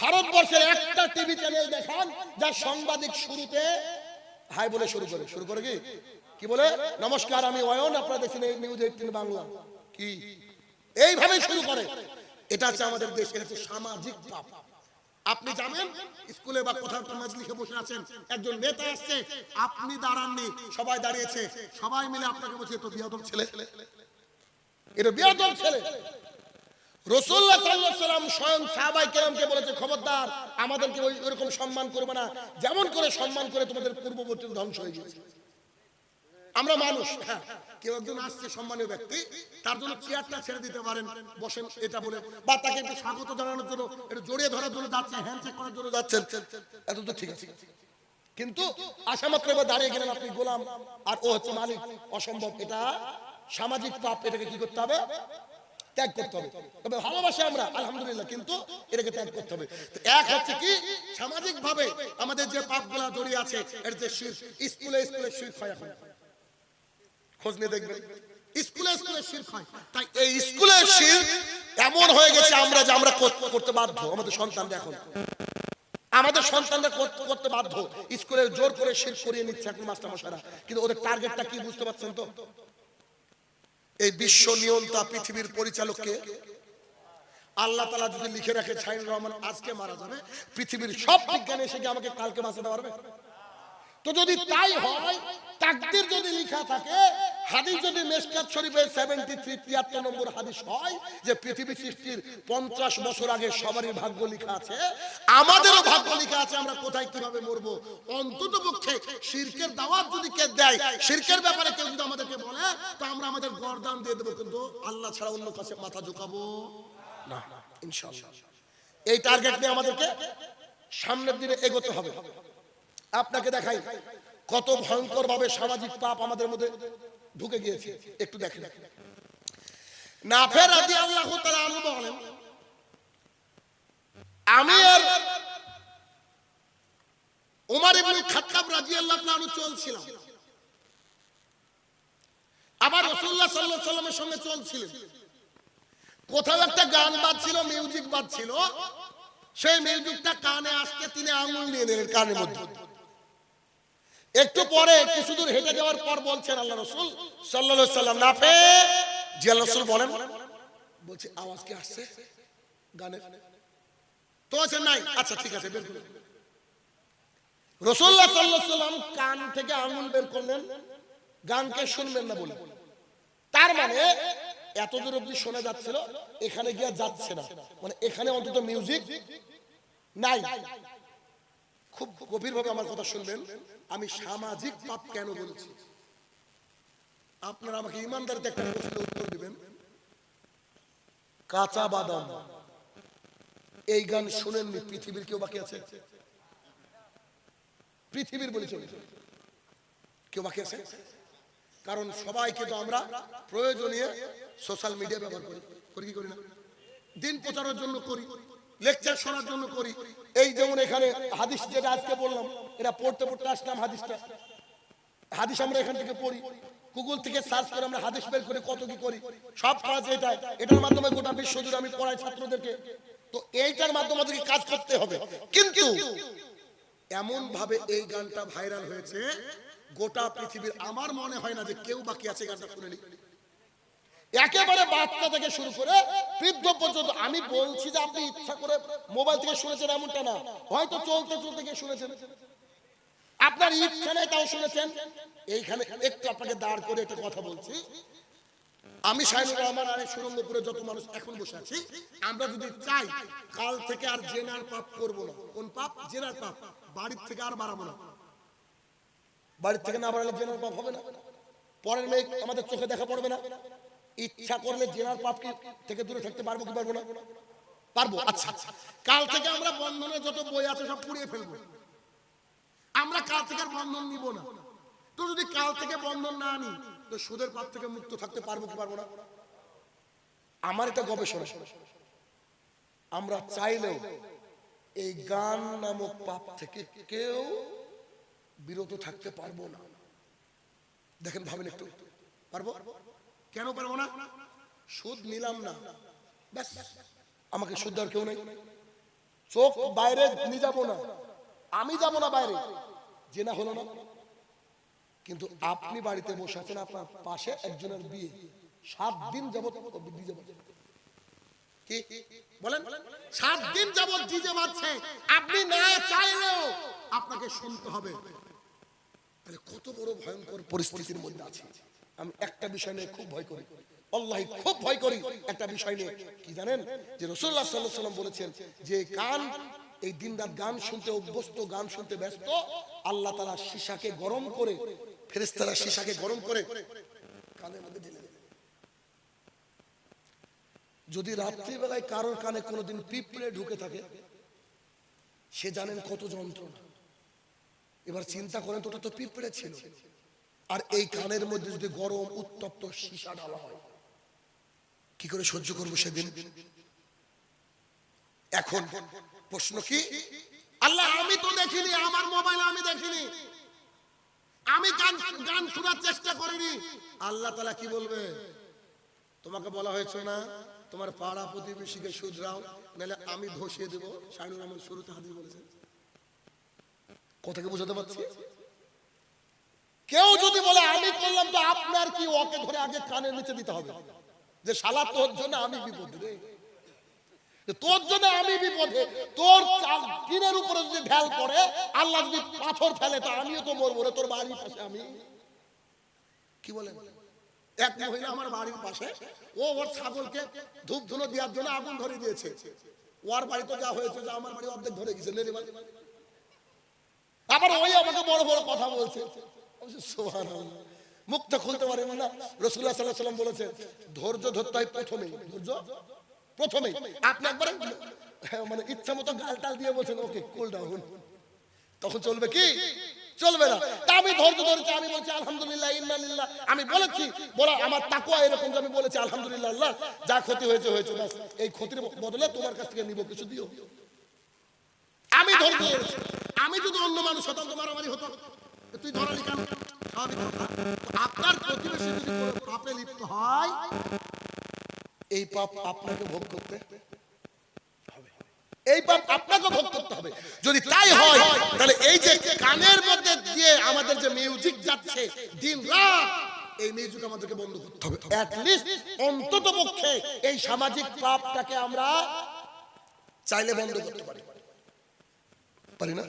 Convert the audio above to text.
ভারতবর্ষের একটা TV channel দেখান যার সাংবাদিক শুরুতে হাই বলে শুরু করে। শুরু করে কি? কি বলে? নমস্কার, আমি অয়ন, আপনারা দেখছেন এই নিউজ এইটিন বাংলা। কি? এইভাবে শুরু করে। এটা হচ্ছে আমাদের দেশের হচ্ছে সামাজিক পাপ। আপনি জানেন, স্কুলে বা কোথাও একটা মাজলিসে বসে আছেন, একজন নেতা আসছে, আপনি দাঁড়াননি, সবাই দাঁড়িয়েছে, সবাই মিলে আপনাকে বলছে তো বিয়াদব ছেলে। এটা বিয়াদব ছেলে। যেমন করে তোমাদের পূর্ববর্তী আমরা মানুষ হ্যাঁ কেউ একজন আসছে সম্মানীয় ব্যক্তি, তার জন্য চেয়ারটা ছেড়ে দিতে পারেন। বসেন, এটা বলে, বা তাকে একটু স্বাগত জানানোর জন্য, একটু জড়িয়ে ধরার জন্য যাচ্ছে হ্যান্ডশেক করার জন্য যাচ্ছেন। এত তো ঠিক আছে। কিন্তু আশা মাত্র এবার দাঁড়িয়ে গেলেন আপনি গোলাম, আর ও হচ্ছে মালিক, অসম্ভব। এটা সামাজিক পাপ, এটাকে কি করতে হবে? ত্যাগ করতে হবে। তবে ভালোবাসি আমরা, আলহামদুলিল্লাহ, কিন্তু এটাকে ত্যাগ করতে হবে। তো এক হচ্ছে কি সামাজিক ভাবে আমাদের যে পাপগুলা জড়িয়ে আছে, এর যে স্কুলে স্কুলে শির হয় এখন। খোঁজ নিয়ে দেখবেন, স্কুলে স্কুলে শির হয় তাই এই স্কুলে শির এমন হয়ে গেছে আমরা যে আমরা কর- করতে বাধ্য, আমাদের সন্তান এখন। আমাদের সন্তানরা কর- করতে বাধ্য। স্কুলে জোর করে শির করিয়ে নিচ্ছে এখন মাস্টার মশাইরা কিন্তু ওদের টার্গেটটা কি বুঝতে পারছেন তো? এই বিশ্ব নিয়ন্তা পৃথিবীর পরিচালককে আল্লাহ তালা যদি লিখে রাখে ছাইন রহমান আজকে মারা যাবে। পৃথিবীর সব বিজ্ঞানী এসে গিয়ে আমাকে কালকে বাঁচাতে পারবে। তো যদি তাই হয়, তাকদের যদি লিখা থাকে হাদিস যদি মেসকাত শরীফের সেভেন্টি থ্রি তিয়াত্তর নম্বর হাদিস হয় যে পৃথিবী সৃষ্টির পঞ্চাশ বছর আগে সবারই ভাগ্য লেখা আছে, আমাদেরও ভাগ্য লেখা আছে, আমরা কোথায় কীভাবে মরবো? অন্তত পক্ষে শিরকের দাওয়াত যদি কে দেয়, শিরকের ব্যাপারে কেউ যদি আমাদেরকে বলে, তো আমরা আমাদের গরদান দিয়ে দেবো, কিন্তু আল্লাহ ছাড়া অন্য কাছে মাথা ঝুঁকাবো না, ইনশাআল্লাহ। এই টার্গেট নিয়ে আমাদেরকে সামনের দিনে এগোতে হবে। আপনাকে দেখাই কত ভয়ঙ্কর ভাবে সামাজিক পাপ আমাদের মধ্যে ঢুকে গিয়েছে। একটু দেখেন। নাফের রাজি আল্লাহ তাআলা বলেন আমি আর ওমর ইবনে খাত্তাব রাদিয়াল্লাহু তাআলা চলছিলাম। আবার রাসূলুল্লাহ সাল্লাল্লাহু আলাইহি সাল্লামের সঙ্গে চলছিলেন। কোথাও একটা গান বাজছিল মিউজিক বাজছিল। সেই মিউজিকটা কানে আসতে তিনি আঙুল নিয়ে নিলেন কানের মধ্যে। একটু পরে কিছু দূর হেঁটে যাওয়ার পর বলছেন আল্লাহ রসুল সাল্লা সাল্লাম নাফে জি আল্লাহ রসুল বলেন বলছে আওয়াজ কি আসছে? গানের তো আছে নাই? আচ্ছা ঠিক আছে বের করুন। রসুল্লাহ সাল্লাহ সাল্লাম কান থেকে আঙুল বের করলেন গানকে শুনবেন না বলে। তার মানে এত দূর অব্দি শোনা যাচ্ছিল এখানে গিয়ে যাচ্ছে না। মানে এখানে অন্তত মিউজিক নাই। খুব গভীরভাবে আমার কথা শুনবেন। আমি সামাজিক পাপ কেন বলেছি? আপনারা আমাকে ইমানদারিতে একটা প্রশ্নের উত্তর দিবেন। কাঁচা বাদাম। এই গান শুনেননি, পৃথিবীর কেউ বাকি আছে? পৃথিবীর বলে চলে। কেউ বাকি আছে? কারণ সবাইকে তো আমরা প্রয়োজনীয় সোশ্যাল মিডিয়া ব্যবহার করি। করি কি করি না? দিন প্রচারের জন্য করি। লেকচার শোনার জন্য করি। এই যেমন এখানে হাদিস যেটা আজকে বললাম, এটা পড়তে পড়তে আসলাম হাদিসটা। হাদিস আমরা এখান থেকে পড়ি। গুগল থেকে সার্চ করে আমরা হাদিস বের করে কত কি করি। সব কাজ এটাই। এটার মাধ্যমে গোটা বিশ্ব জুড়ে আমি পড়াই ছাত্রদেরকে। তো এইটার মাধ্যমে আমাদেরকে কাজ করতে হবে। কিন্তু এমন ভাবে এই গানটা ভাইরাল হয়েছে, গোটা পৃথিবীর, আমার মনে হয় না যে কেউ বাকি আছে গানটা শুনেনি একেবারে বাচ্চা থেকে শুরু করে বৃদ্ধ পর্যন্ত, আমি বলছি যে আপনি ইচ্ছা করে মোবাইল থেকে শুনেছেন এমনটা না, হয়তো চলতে চলতে গিয়ে শুনেছেন। আপনার ইচ্ছা নেই তাও শুনেছেন। এইখানে একটু আপনাকে দাঁড় করে একটা কথা বলছি। আমি সাইনুর রহমান আর সুরঙ্গপুরে যত মানুষ এখন বসে আছি, আমরা যদি চাই কাল থেকে আর জেনার পাপ করব না। কোন পাপ? জেনার পাপ। বাড়ির থেকে আর বাড়াবো না। বাড়ির থেকে না বাড়ালে জেনার পাপ হবে না। পরের মেয়ে আমাদের চোখে দেখা পড়বে না। ইচ্ছা করলে জেনার পাপ থেকে দূরে থাকতে পারব কি পারব না? পারব আচ্ছা। কাল থেকে আমরা বন্ধনে যত বই আছে সব পুড়িয়ে ফেলব। আমরা কাল থেকে বন্ধন নিব না। তো যদি কাল থেকে বন্ধন না আনি, তো সুদের পাপ থেকে মুক্ত থাকতে পারব কি পারব না? আমার এটা গবেষণা। আমরা চাইলেও এই গান নামক পাপ থেকে কেউ বিরত থাকতে পারব না। দেখেন, ভাবেন একটু। পারব? কেন পারব না? সুদ নিলাম না। আমাকে সুদ দেওয়ার কেউ নেই। চোখ বাইরে নিয়ে যাব না। আমি যাব না বাইরে। যে না হলো না। কিন্তু আপনি বাড়িতে বসে আছেন, আপনার পাশে একজনের বিয়ে। সাত দিন যাবত ডিজে বাজছে আপনাকে শুনতে হবে। কত বড় ভয়ঙ্কর পরিস্থিতির মধ্যে আছে। আমি একটা বিষয় নিয়ে খুব ভয় করি। আল্লাহ খুব ভয় করি একটা বিষয় নিয়ে। কি জানেন? যে রসুল্লাহ সাল্লাহ সাল্লাম বলেছেন যে কান, এই দিন রাত গান শুনতে অভ্যস্ত, গান শুনতে ব্যস্ত, আল্লাহ তারা সীসাকে গরম করে ফেরেস্তারা সীসাকে গরম করে কানের মধ্যে ঢেলে যদি রাত্রিবেলায় কারোর কানে কোনোদিন পিঁপড়ে ঢুকে থাকে, সে জানেন কত যন্ত্রণা। এবার চিন্তা করেন তো ওটা তো পিঁপড়ে ছিল। আর এই কানের মধ্যে যদি গরম উত্তপ্ত সীসা ডালা হয়, কি করে সহ্য করব সেদিন? এখন প্রশ্ন কি? আল্লাহ, আমি তো দেখিনি, আমার মোবাইলে আমি দেখিনি। আমি গান শোনার চেষ্টা করিনি। আল্লাহ তালা কি বলবে? তোমাকে বলা হয়েছে না, তোমার পাড়া প্রতিবেশীকে শুধরাও, নাহলে আমি ধসিয়ে দেবো, শাহিনুর রহমান শুরুতে হাদিস বলেছেন। কথাকে বোঝাতে পারছি কেউ যদি বলে আমি করলাম তো আপনার কি ওকে ধরে আগে কানের নিচে দিতে হবে? যে শালা তোর জন্য আমি বিপদে তোর জন্য আমি বিপদে তোর টিনের উপরে যদি ঢেল পড়ে আল্লাহ যদি পাথর ফেলে তো আমিও তো মরবো রে। তোর বাড়ির পাশে আমি। কি বলেন? এক মহিলা আমার বাড়ির পাশে ও ওর ছাগলকে ধূপ ধুলো দেওয়ার জন্য আগুন ধরে দিয়েছে। ওর বাড়িতে যা হয়েছে যে আমার বাড়ি অর্ধেক ধরে গেছে। নেরে বাড়ি আবার ওই আমাকে বড় বড় কথা বলছে। বলছি, সুবহানাল্লাহ। মুখটা খুলতে পারে না। রসুল্লাহ সাল্লাহ সাল্লাম ধৈর্য ধরতে হয় প্রথমেই। ধৈর্য? প্রথমেই। আপনি একবার মানে ইচ্ছা মতো গাল টাল দিয়ে বলছেন, ওকে কুল ডাউন তখন চলবে কি? চলবে না। আমি ধৈর্য ধরেছি, আমি বলছি, আলহামদুলিল্লাহ ইন্নালিল্লাহ আমি বলেছি, বলা, আমার তাকুয়া এরকম আমি বলেছি, আলহামদুলিল্লাহ, আল্লাহ, যা ক্ষতি হয়েছে হয়েছে, ব্যাস। এই ক্ষতির বদলে তোমার কাছ থেকে নিব কিছু দিও। আমি ধৈর্য আমি যদি অন্য মানুষ হতাম তো মারামারি হতো। তুই ধরালি কেন? স্বাভাবিক। আপনার প্রতিবেশী যদি পাপে লিপ্ত হয়, এই পাপ আপনাকে ভোগ করতে এই পাপ আপনাকে ভোগ করতে হবে। যদি তাই হয়, তাহলে এই যে কানের মধ্যে দিয়ে আমাদের যে মিউজিক যাচ্ছে দিন রাত এই মিউজিক আমাদেরকে বন্ধ করতে হবে। অ্যাট লিস্ট অন্তত পক্ষে এই সামাজিক পাপটাকে আমরা চাইলে বন্ধ করতে পারি। পারি না?